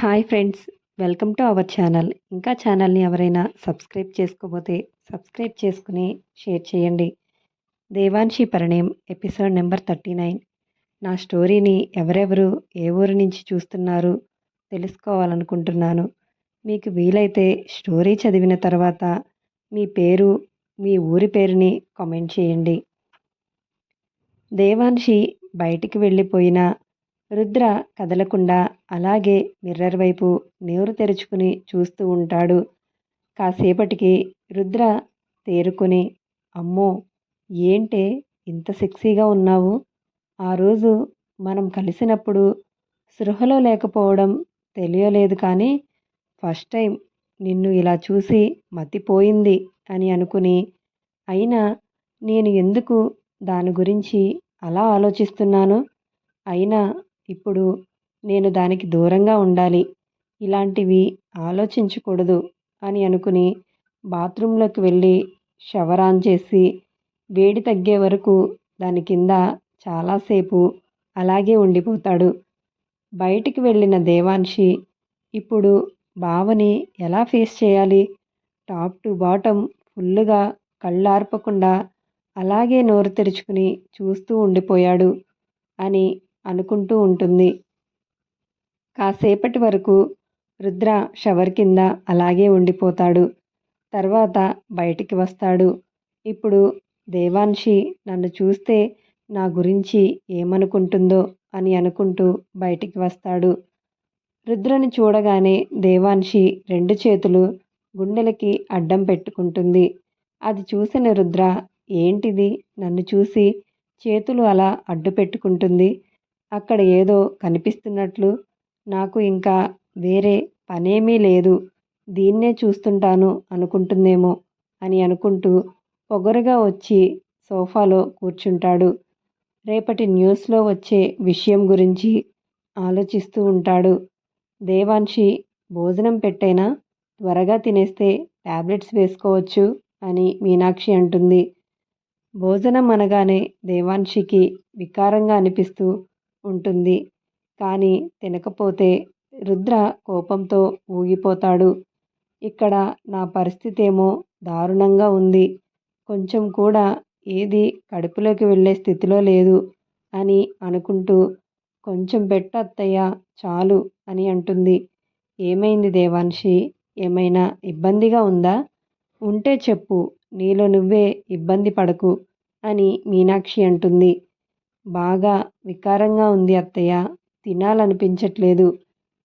Hi friends welcome to our channel. ఇంకా ఛానల్ని ఎవరైనా సబ్స్క్రైబ్ చేసుకోబోతే సబ్స్క్రైబ్ చేసుకుని షేర్ చేయండి. Devanshi Parinayam episode number thirty nine. నా స్టోరీని ఎవరెవరు ఏ ఊరు నుంచి చూస్తున్నారు తెలుసుకోవాలనుకుంటున్నాను. మీకు వీలైతే స్టోరీ చదివిన తర్వాత మీ పేరు మీ ఊరి పేరుని కామెంట్ చేయండి. దేవాన్షి బయటికి వెళ్ళిపోయిన రుద్ర కదలకుండా అలాగే మిర్రర్ వైపు నేరు తెరుచుకుని చూస్తూ ఉంటాడు. కాసేపటికి రుద్ర తేరుకుని అమ్మో ఏంటే ఇంత సెక్సీగా ఉన్నావు? ఆ రోజు మనం కలిసినప్పుడు సృహలో లేకపోవడం తెలియలేదు కానీ ఫస్ట్ టైం నిన్ను ఇలా చూసి మతిపోయింది అని అనుకుని అయినా నేను ఎందుకు దాని గురించి అలా ఆలోచిస్తున్నాను? అయినా ఇప్పుడు నేను దానికి దూరంగా ఉండాలి. ఇలాంటివి ఆలోచించకూడదు అని అనుకుని బాత్రూంలోకి వెళ్ళి షవర్ ఆన్ చేసి వేడి తగ్గే వరకు దాని కింద చాలాసేపు అలాగే ఉండిపోతాడు. బయటికి వెళ్ళిన దేవాన్షి ఇప్పుడు బావని ఎలా ఫేస్ చేయాలి? టాప్ టు బాటమ్ ఫుల్లుగా కళ్ళార్పకుండా అలాగే నోరు తెరుచుకుని చూస్తూ ఉండిపోయాడు అని అనుకుంటూ ఉంటుంది. కాసేపటి వరకు రుద్ర షవర్ కింద అలాగే ఉండిపోతాడు. తర్వాత బయటికి వస్తాడు. ఇప్పుడు దేవాన్షి నన్ను చూస్తే నా గురించి ఏమనుకుంటుందో అని అనుకుంటూ బయటికి వస్తాడు. రుద్రని చూడగానే దేవాన్షి రెండు చేతులు గుండెలకి అడ్డం పెట్టుకుంటుంది. అది చూసిన రుద్ర ఏంటిది? నన్ను చూసి చేతులు అలా అడ్డు పెట్టుకుంటుంది అక్కడ ఏదో కనిపిస్తున్నట్లు నాకు ఇంకా వేరే పనేమీ లేదు. దీన్నే చూస్తుంటాను అనుకుంటుందేమో అని అనుకుంటూ పొగరుగా వచ్చి సోఫాలో కూర్చుంటాడు. రేపటి న్యూస్లో వచ్చే విషయం గురించి ఆలోచిస్తూ ఉంటాడు. దేవాన్షి భోజనం పెట్టైనా? త్వరగా తినేస్తే ట్యాబ్లెట్స్ వేసుకోవచ్చు అని మీనాక్షి అంటుంది. భోజనం అనగానే దేవాన్షికి వికారంగా అనిపిస్తూ ఉంటుంది. కానీ తినకపోతే రుద్ర కోపంతో ఊగిపోతాడు. ఇక్కడ నా పరిస్థితి ఏమో దారుణంగా ఉంది. కొంచెం కూడా ఏది కడుపులోకి వెళ్ళే స్థితిలో లేదు అని అనుకుంటూ కొంచెం పెట్టు అత్తయ్య చాలు అని అంటుంది. ఏమైంది దేవాన్షి? ఏమైనా ఇబ్బందిగా ఉందా? ఉంటే చెప్పు. నీలో నువ్వే ఇబ్బంది పడకు అని మీనాక్షి అంటుంది. బాగా వికారంగా ఉంది అత్తయ్య. తినాలనిపించట్లేదు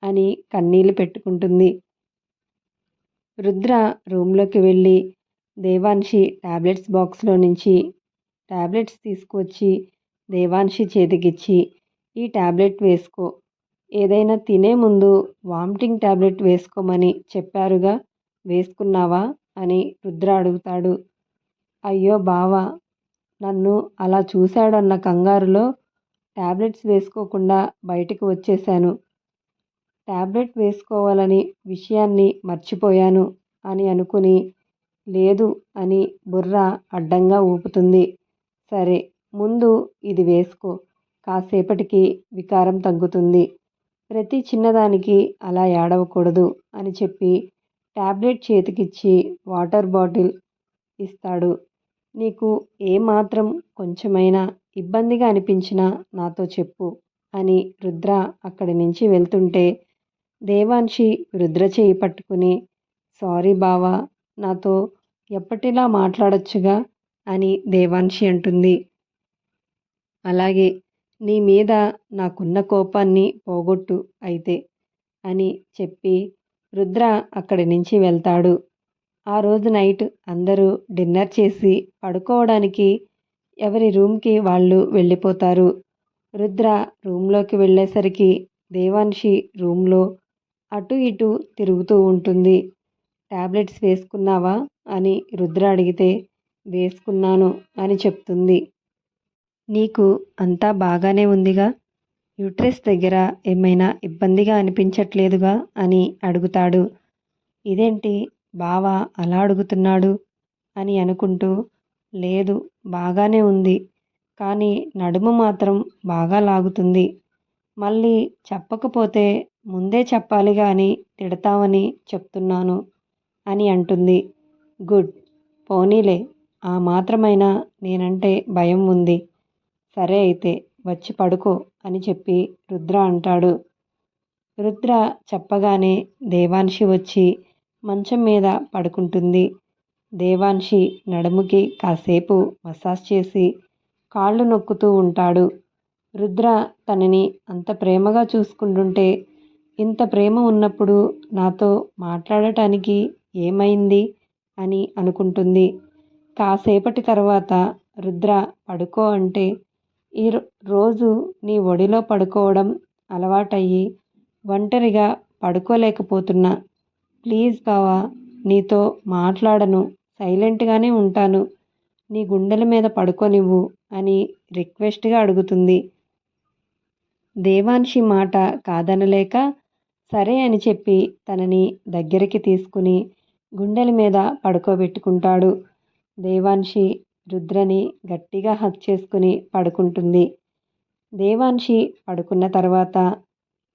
అని కన్నీళ్ళు పెట్టుకుంటుంది. రుద్ర రూమ్లోకి వెళ్ళి దేవాన్షి ట్యాబ్లెట్స్ బాక్స్లో నుంచి ట్యాబ్లెట్స్ తీసుకొచ్చి దేవాన్షి చేతికిచ్చి ఈ ట్యాబ్లెట్ వేసుకో. ఏదైనా తినే ముందు వామిటింగ్ ట్యాబ్లెట్ వేసుకోమని చెప్పారుగా. వేసుకున్నావా? అని రుద్ర అడుగుతాడు. అయ్యో బావా నన్ను అలా చూశాడన్న కంగారులో ట్యాబ్లెట్స్ వేసుకోకుండా బయటికి వచ్చేశాను. ట్యాబ్లెట్ వేసుకోవాలని విషయాన్ని మర్చిపోయాను అని అనుకుని లేదు అని బుర్ర అడ్డంగా ఊపుతుంది. సరే ముందు ఇది వేసుకో. కాసేపటికి వికారం తగ్గుతుంది. ప్రతి చిన్నదానికి అలా ఏడవకూడదు అని చెప్పి ట్యాబ్లెట్ చేతికిచ్చి వాటర్ బాటిల్ ఇస్తాడు. నీకు ఏమాత్రం కొంచెమైనా ఇబ్బందిగా అనిపించినా నాతో చెప్పు అని రుద్ర అక్కడి నుంచి వెళ్తుంటే దేవాన్షి రుద్ర చేయి పట్టుకుని సారీ బావా నాతో ఎప్పటిలా మాట్లాడొచ్చుగా? అని దేవాన్షి అంటుంది. అలాగే నీ మీద నాకున్న కోపాన్ని పోగొట్టు అయితే అని చెప్పి రుద్ర అక్కడి నుంచి వెళ్తాడు. ఆ రోజు నైట్ అందరూ డిన్నర్ చేసి పడుకోవడానికి ఎవరి రూమ్కి వాళ్ళు వెళ్ళిపోతారు. రుద్ర రూమ్లోకి వెళ్ళేసరికి దేవాన్షి రూమ్లో అటు ఇటు తిరుగుతూ ఉంటుంది. ట్యాబ్లెట్స్ వేసుకున్నావా? అని రుద్ర అడిగితే వేసుకున్నాను అని చెప్తుంది. నీకు అంతా బాగానే ఉందిగా? యూట్రెస్ దగ్గర ఏమైనా ఇబ్బందిగా అనిపించట్లేదుగా? అని అడుగుతాడు. ఇదేంటి? బావా అలా అడుగుతున్నాడు? అని అనుకుంటూ లేదు బాగానే ఉంది. కానీ నడుము మాత్రం బాగా లాగుతుంది. మళ్ళీ చెప్పకపోతే ముందే చెప్పాలి కానీ తిడతావని చెప్తున్నాను అని అంటుంది. గుడ్ పోనీలే ఆ మాత్రమైనా నేనంటే భయం ఉంది. సరే అయితే వచ్చి పడుకో అని చెప్పి రుద్ర అంటాడు. రుద్ర చెప్పగానే దేవాన్షి వచ్చి మంచం మీద పడుకుంటుంది. దేవాన్షి నడుముకి కాసేపు మసాజ్ చేసి కాళ్ళు నొక్కుతూ ఉంటాడు. రుద్ర తనని అంత ప్రేమగా చూసుకుంటుంటే ఇంత ప్రేమ ఉన్నప్పుడు నాతో మాట్లాడటానికి ఏమైంది అని అనుకుంటుంది. కాసేపటి తర్వాత రుద్ర పడుకో అంటే ఈ రోజు నీ ఒడిలో పడుకోవడం అలవాటయ్యి ఒంటరిగా పడుకోలేకపోతున్నా. ప్లీజ్ బావా నీతో మాట్లాడను సైలెంట్గానే ఉంటాను. నీ గుండెల మీద పడుకోనివ్వు అని రిక్వెస్ట్గా అడుగుతుంది. దేవాన్షి మాట కాదనలేక సరే అని చెప్పి తనని దగ్గరికి తీసుకుని గుండెల మీద పడుకోబెట్టుకుంటాడు. దేవాన్షి రుద్రని గట్టిగా హక్ చేసుకుని పడుకుంటుంది. దేవాన్షి పడుకున్న తర్వాత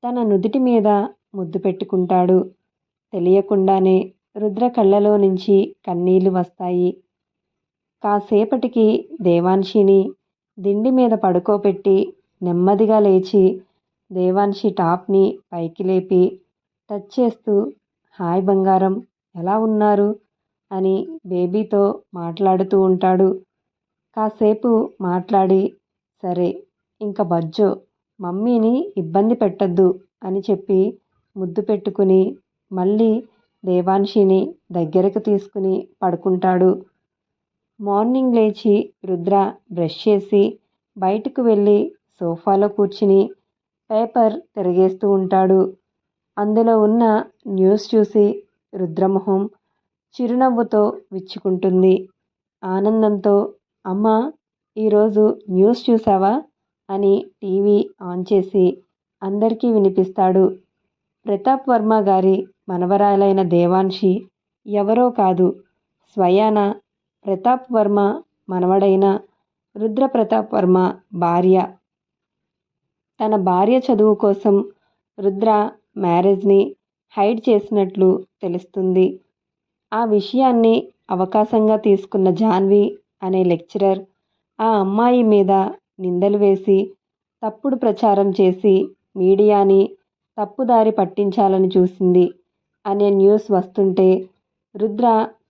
తన నుదుటి మీద ముద్దు పెట్టుకుంటాడు. తెలియకుండానే రుద్ర కళ్ళలో నుంచి కన్నీళ్ళు వస్తాయి. కాసేపటికి దేవాన్షిని దిండి మీద పడుకోబెట్టి నెమ్మదిగా లేచి దేవాన్షి టాప్ని పైకి లేపి టచ్ చేస్తూ హాయ్ బంగారం ఎలా ఉన్నారు? అని బేబీతో మాట్లాడుతూ ఉంటాడు. కాసేపు మాట్లాడి సరే ఇంక బజ్జో మమ్మీని ఇబ్బంది పెట్టద్దు అని చెప్పి ముద్దు పెట్టుకుని మళ్ళీ దేవాన్షిని దగ్గరకు తీసుకుని పడుకుంటాడు. మార్నింగ్ లేచి రుద్ర బ్రష్ చేసి బయటకు వెళ్ళి సోఫాలో కూర్చుని పేపర్ తిరిగేస్తూ ఉంటాడు. అందులో ఉన్న న్యూస్ చూసి రుద్రమొహం చిరునవ్వుతో విచ్చుకుంటుంది. ఆనందంతో అమ్మ ఈరోజు న్యూస్ చూసావా అని టీవీ ఆన్ చేసి అందరికీ వినిపిస్తాడు. ప్రతాప్ వర్మ గారి మనవరాలైన దేవాన్షి ఎవరో కాదు. స్వయాన ప్రతాప్ వర్మ మనవడైన రుద్రప్రతాప్ వర్మ భార్య. తన భార్య చదువు కోసం రుద్ర మ్యారేజ్ని హైడ్ చేసినట్లు తెలుస్తుంది. ఆ విషయాన్ని అవకాశంగా తీసుకున్న జాన్వి అనే లెక్చరర్ ఆ అమ్మాయి మీద నిందలు వేసి తప్పుడు ప్రచారం చేసి మీడియాని తప్పుదారి పట్టించాలని చూసింది. అనే న్యూస్ వస్తుంటే రుద్ర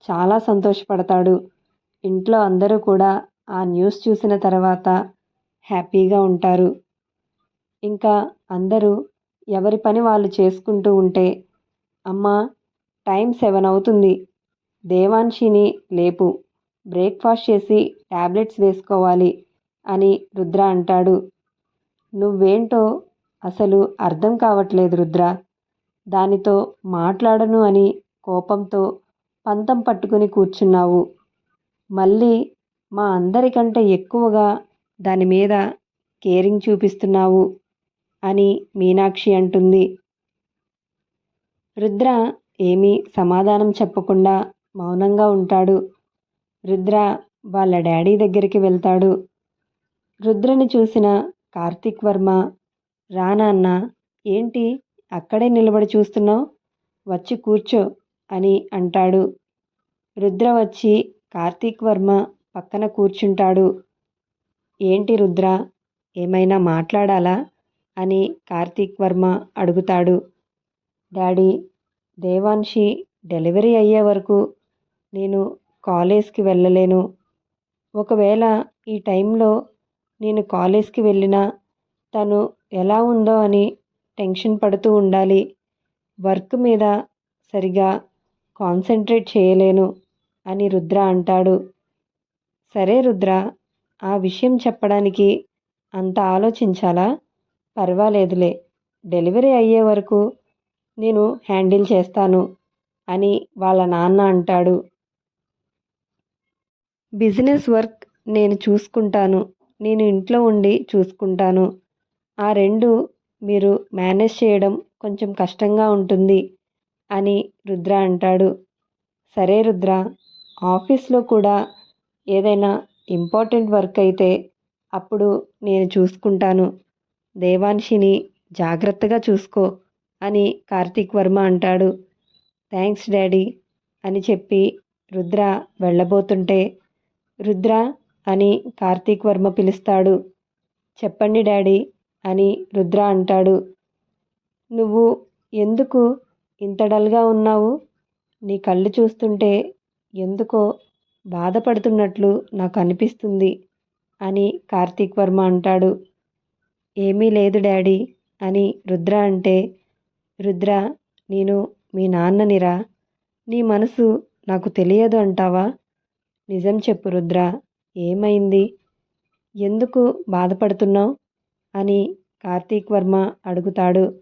చాలా సంతోషపడతాడు. ఇంట్లో అందరూ కూడా ఆ న్యూస్ చూసిన తర్వాత హ్యాపీగా ఉంటారు. ఇంకా అందరూ ఎవరి పని వాళ్ళు చేసుకుంటూ ఉంటే అమ్మ టైం సెవెన్ అవుతుంది. దేవాన్షిని లేపు బ్రేక్ఫాస్ట్ చేసి ట్యాబ్లెట్స్ వేసుకోవాలి అని రుద్ర అంటాడు. నువ్వేంటో అసలు అర్థం కావట్లేదు రుద్ర. దానితో మాట్లాడను అని కోపంతో పంతం పట్టుకుని కూర్చున్నావు. మళ్ళీ మా అందరికంటే ఎక్కువగా దాని మీద కేరింగ్ చూపిస్తున్నావు అని మీనాక్షి అంటుంది. రుద్ర ఏమీ సమాధానం చెప్పకుండా మౌనంగా ఉంటాడు. రుద్ర వాళ్ళ డాడీ దగ్గరికి వెళ్తాడు. రుద్రని చూసిన కార్తీక్ వర్మ రానాన్న ఏంటి అక్కడే నిలబడి చూస్తున్నావు? వచ్చి కూర్చో అని అంటాడు. రుద్ర వచ్చి కార్తీక్ వర్మ పక్కన కూర్చుంటాడు. ఏంటి రుద్ర? ఏమైనా మాట్లాడాలా? అని కార్తీక్ వర్మ అడుగుతాడు. డాడీ దేవాన్షి డెలివరీ అయ్యే వరకు నేను కాలేజ్కి వెళ్ళలేను. ఒకవేళ ఈ టైంలో నేను కాలేజ్కి వెళ్ళినా తను ఎలా ఉందో అని టెన్షన్ పడుతూ ఉండాలి. వర్క్ మీద సరిగా కాన్సన్ట్రేట్ చేయలేను అని రుద్ర అంటాడు. సరే రుద్ర ఆ విషయం చెప్పడానికి అంత ఆలోచించాలా? పర్వాలేదులే. డెలివరీ అయ్యే వరకు నేను హ్యాండిల్ చేస్తాను అని వాళ్ళ నాన్న అంటాడు. బిజినెస్ వర్క్ నేను చూసుకుంటాను. నేను ఇంట్లో ఉండి చూసుకుంటాను. ఆ రెండు మీరు మేనేజ్ చేయడం కొంచెం కష్టంగా ఉంటుంది అని రుద్ర అంటాడు. సరే రుద్ర ఆఫీస్లో కూడా ఏదైనా ఇంపార్టెంట్ వర్క్ అయితే అప్పుడు నేను చూసుకుంటాను. దేవాన్షిని జాగ్రత్తగా చూసుకో అని కార్తీక్ వర్మ అంటాడు. థ్యాంక్స్ డాడీ అని చెప్పి రుద్ర వెళ్ళబోతుంటే రుద్ర అని కార్తీక్ వర్మ పిలుస్తాడు. చెప్పండి డాడీ అని రుద్ర అంటాడు. నువ్వు ఎందుకు ఇంత డల్గా ఉన్నావు? నీ కళ్ళు చూస్తుంటే ఎందుకో బాధపడుతున్నట్లు నాకు అనిపిస్తుంది అని కార్తీక్ వర్మ అంటాడు. ఏమీ లేదు డాడీ అని రుద్ర అంటే రుద్ర నేను మీ నాన్ననిరా. నీ మనసు నాకు తెలియదు అంటావా? నిజం చెప్పు రుద్ర ఏమైంది? ఎందుకు బాధపడుతున్నావు? అని కార్తీక్ వర్మ అడుగుతాడు.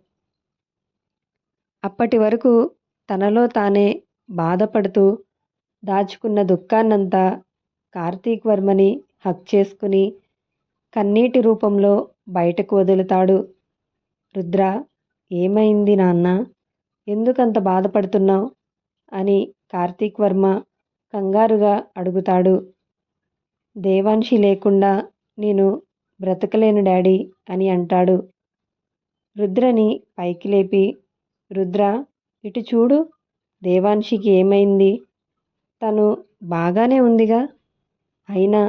అప్పటి వరకు తనలో తానే బాధపడుతూ దాచుకున్న దుఃఖాన్నంతా కార్తీక్ వర్మని హక్ చేసుకుని కన్నీటి రూపంలో బయటకు వదులుతాడు. రుద్ర ఏమైంది నాన్న? ఎందుకంత బాధపడుతున్నావు? అని కార్తీక్ వర్మ కంగారుగా అడుగుతాడు. దేవాన్షి లేకుండా నేను బ్రతకలేను డాడీ అని అంటాడు. రుద్రని పైకి లేపి రుద్ర ఇటు చూడు దేవాన్షికి ఏమైంది? తను బాగానే ఉందిగా? అయినా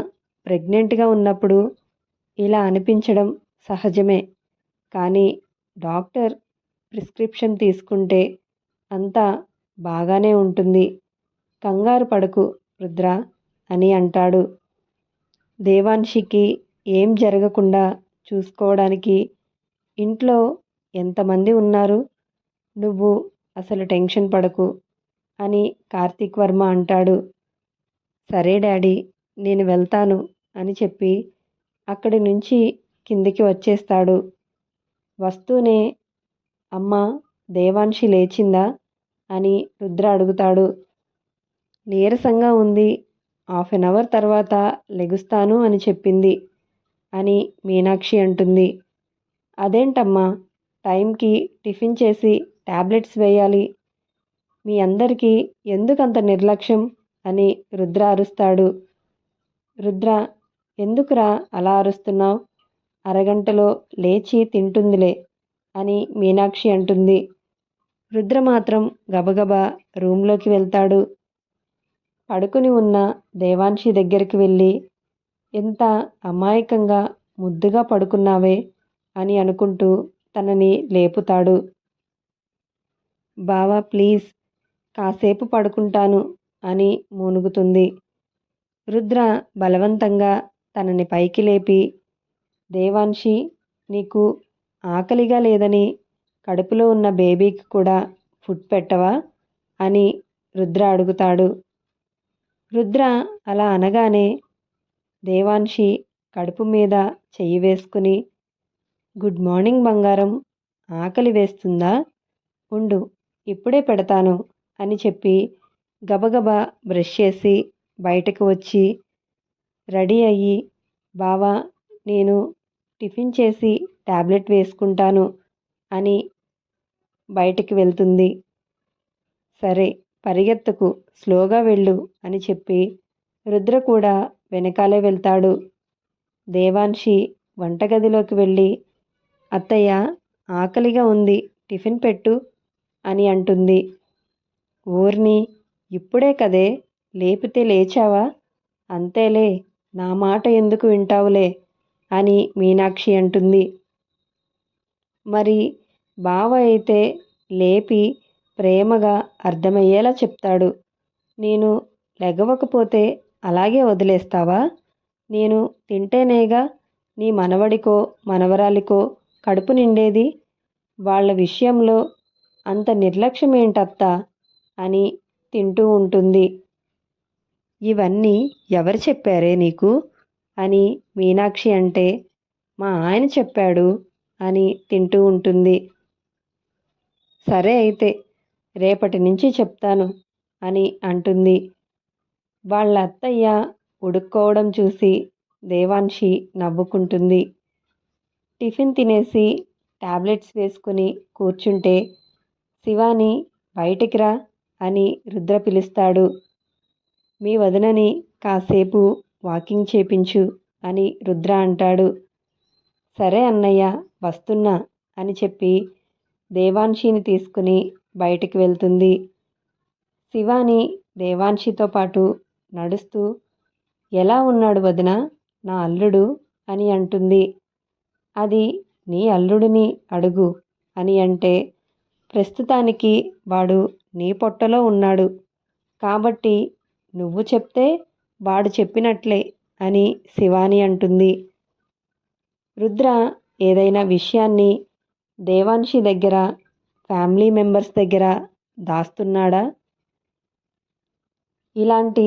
ప్రెగ్నెంట్గా ఉన్నప్పుడు ఇలా అనిపించడం సహజమే. కానీ డాక్టర్ ప్రిస్క్రిప్షన్ తీసుకుంటే అంతా బాగానే ఉంటుంది. కంగారు పడకు రుద్ర అని అంటాడు. దేవాన్షికి ఏం జరగకుండా చూసుకోవడానికి ఇంట్లో ఎంతమంది ఉన్నారు? నువ్వు అసలు టెన్షన్ పడకు అని కార్తీక్ వర్మ అంటాడు. సరే డాడీ నేను వెళ్తాను అని చెప్పి అక్కడి నుంచి కిందికి వచ్చేస్తాడు. వస్తూనే అమ్మ దేవాంశి లేచిందా? అని రుద్ర అడుగుతాడు. నీరసంగా ఉంది. హాఫ్ అన్ అవర్ తర్వాత లెగుస్తాను అని చెప్పింది. అని మీనాక్షి అంటుంది. అదేంటమ్మా టైంకి టిఫిన్ చేసి ట్యాబ్లెట్స్ వేయాలి. మీ అందరికీ ఎందుకంత నిర్లక్ష్యం? అని రుద్ర అరుస్తాడు. రుద్ర ఎందుకురా అలా అరుస్తున్నావు? అరగంటలో లేచి తింటుందిలే అని మీనాక్షి అంటుంది. రుద్ర మాత్రం గబగబా రూంలోకి వెళ్తాడు. పడుకుని ఉన్న దేవాన్షి దగ్గరికి వెళ్ళి ఎంత అమాయకంగా ముద్దుగా పడుకున్నావే అని అనుకుంటూ తనని లేపుతాడు. బావా ప్లీజ్ కాసేపు పడుకుంటాను అని మూనుగుతుంది. రుద్ర బలవంతంగా తనని పైకి లేపి దేవాన్షి నీకు ఆకలిగా లేదని కడుపులో ఉన్న బేబీకి కూడా ఫుడ్ పెట్టవా అని రుద్ర అడుగుతాడు. రుద్ర అలా అనగానే దేవాన్షి కడుపు మీద చెయ్యి వేసుకుని గుడ్ మార్నింగ్ బంగారం ఆకలి వేస్తుందా? ఉండు ఇప్పుడే పెడతాను అని చెప్పి గబగబా బ్రష్ చేసి బయటకు వచ్చి రెడీ అయ్యి బావా నేను టిఫిన్ చేసి ట్యాబ్లెట్ వేసుకుంటాను అని బయటికి వెళ్తుంది. సరే పరిగెత్తకు స్లోగా వెళ్ళు అని చెప్పి రుద్ర కూడా వెనకాలే వెళ్తాడు. దేవాన్షి వంటగదిలోకి వెళ్ళి అత్తయ్య ఆకలిగా ఉంది టిఫిన్ పెట్టు అని అంటుంది. ఊర్ని ఇప్పుడే కదే లేపితే లేచావా? అంతేలే నా మాట ఎందుకు వింటావులే అని మీనాక్షి అంటుంది. మరి బావ అయితే లేపి ప్రేమగా అర్థమయ్యేలా చెప్తాడు. నేను లెగవకపోతే అలాగే వదిలేస్తావా? నేను తింటేనేగా నీ మనవడికో మనవరాలికో కడుపు నిండేది? వాళ్ళ విషయంలో అంత నిర్లక్ష్యం ఏంటత్తా అని తింటూ ఉంటుంది. ఇవన్నీ ఎవరు చెప్పారే నీకు? అని మీనాక్షి అంటే మా ఆయన చెప్పాడు అని తింటూ ఉంటుంది. సరే అయితే రేపటి నుంచి చెప్తాను అని అంటుంది. వాళ్ళ అత్తయ్య ఉడుక్కోవడం చూసి దేవాన్షి నవ్వుకుంటుంది. టిఫిన్ తినేసి టాబ్లెట్స్ వేసుకుని కూర్చుంటే శివాని బయటికి రా అని రుద్ర పిలుస్తాడు. మీ వదినని కాసేపు వాకింగ్ చేపించు అని రుద్ర అంటాడు. సరే అన్నయ్య వస్తున్నా అని చెప్పి దేవాన్షిని తీసుకుని బయటికి వెళ్తుంది. శివాని దేవాన్షితో పాటు నడుస్తూ ఎలా ఉన్నాడు వదిన? నా అల్లుడు అని అంటుంది. అది నీ అల్లుడిని అడుగు అని అంటే ప్రస్తుతానికి వాడు నీ పొట్టలో ఉన్నాడు. కాబట్టి నువ్వు చెప్తే వాడు చెప్పినట్లే అని శివాని అంటుంది. రుద్ర ఏదైనా విషయాన్ని దేవాన్షి దగ్గర ఫ్యామిలీ మెంబర్స్ దగ్గర దాస్తున్నాడా? ఇలాంటి